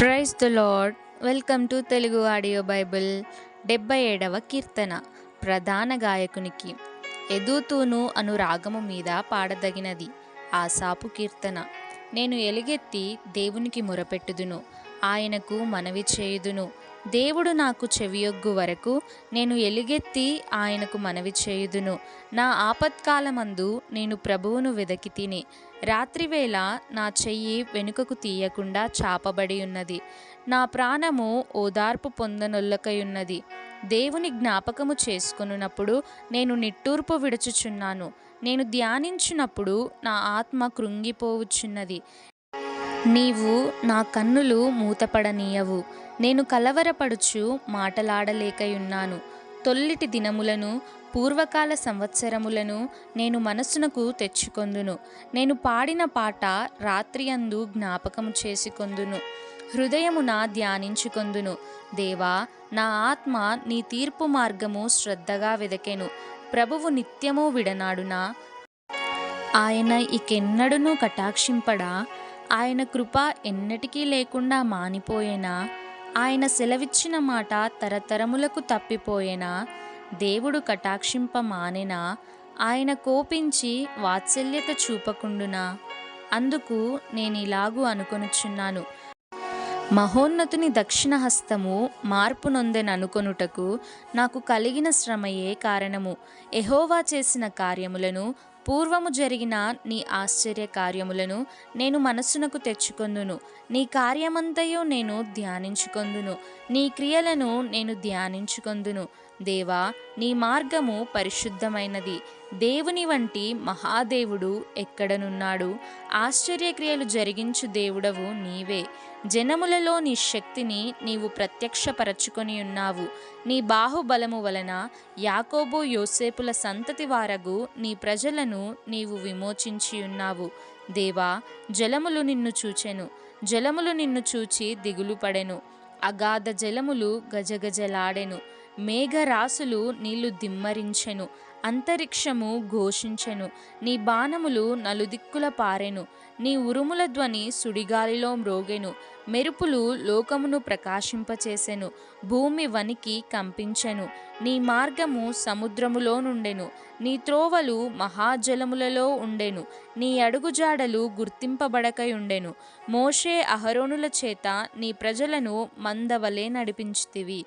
Praise the lord. Welcome to Telugu audio bible డెబ్బై ఏడవ కీర్తన. ప్రధాన గాయకునికి. ఎదుతూను అను రాగము మీద పాడదగినది. ఆసాపు కీర్తన. నేను ఎలుగెత్తి దేవునికి మొరపెట్టుదును. ఆయనకు మనవి చేయుదును. దేవుడు నాకు చెవియొగ్గు వరకు నేను ఎలుగెత్తి ఆయనకు మనవి చేయుదును. నా ఆపత్కాలమందు నేను ప్రభువును వెదకి తిని రాత్రివేళ నా చెయ్యి వెనుకకు తీయకుండా చాపబడి ఉన్నది నా ప్రాణము ఓదార్పు పొందనొల్లకయున్నది. దేవుని జ్ఞాపకము చేసుకొనున్నప్పుడు నేను నిట్టూర్పు విడుచుచున్నాను. నేను ధ్యానించినప్పుడు నా ఆత్మ కృంగిపోవుచున్నది. నీవు నా కన్నులు మూతపడనీయవు. నేను కలవరపడుచు మాటలాడలేకయున్నాను. తొల్లిటి దినములను పూర్వకాల సంవత్సరములను నేను మనస్సునకు తెచ్చుకొందును. నేను పాడిన పాట రాత్రియందు జ్ఞాపకము చేసుకొందును. హృదయమున ధ్యానించుకొందును. దేవా నా ఆత్మ నీ తీర్పు మార్గము శ్రద్ధగా వెదకెను. ప్రభువు నిత్యము విడనాడునా. ఆయన ఇకెన్నడును కటాక్షింపడా. ఆయన కృప ఎన్నటికీ లేకుండా మానిపోయేనా? ఆయన సెలవిచ్చిన మాట తరతరములకు తప్పిపోయేనా? దేవుడు కటాక్షింప మానేనా ఆయన కోపించి వాత్సల్యత చూపకుండునా? అందుకు నేను ఇలాగూ అనుకొనుచున్నాను. మహోన్నతుని దక్షిణ హస్తము మార్పు నొందెననుకొనుటకు నాకు కలిగిన శ్రమయే కారణము. ఎహోవా చేసిన కార్యములను పూర్వము జరిగిన నీ ఆశ్చర్య కార్యములను నేను మనస్సునకు తెచ్చుకొందును. నీ కార్యమంతయు నేను ధ్యానించుకొందును. నీ క్రియలను నేను ధ్యానించుకొందును. దేవా నీ మార్గము పరిశుద్ధమైనది. దేవుని వంటి మహాదేవుడు ఎక్కడనున్నాడు? ఆశ్చర్యక్రియలు జరిగించు దేవుడవు నీవే. జనములలో నీ శక్తిని నీవు ప్రత్యక్షపరచుకొని ఉన్నావు. నీ బాహుబలము వలన యాకోబు యోసేపుల సంతతి వారగు నీ ప్రజలను నీవు విమోచించి ఉన్నావు. దేవా జలములు నిన్ను చూచెను. జలములు నిన్ను చూచి దిగులు పడెను అగాధ జలములు గజగజలాడెను. మేఘరాశులు నీళ్ళు దిమ్మరించెను అంతరిక్షము ఘోషించెను నీ బాణములు నలుదిక్కుల పారెను నీ ఉరుముల ధ్వని సుడిగాలిలో మ్రోగెను మెరుపులు లోకమును ప్రకాశింపచేసెను భూమి వనికి కంపించెను నీ మార్గము సముద్రములో నుండెను నీ త్రోవలు మహాజలములలో ఉండెను నీ అడుగుజాడలు గుర్తింపబడకయుండెను మోషే అహరోనుల చేత నీ ప్రజలను మందవలే నడిపించితివి.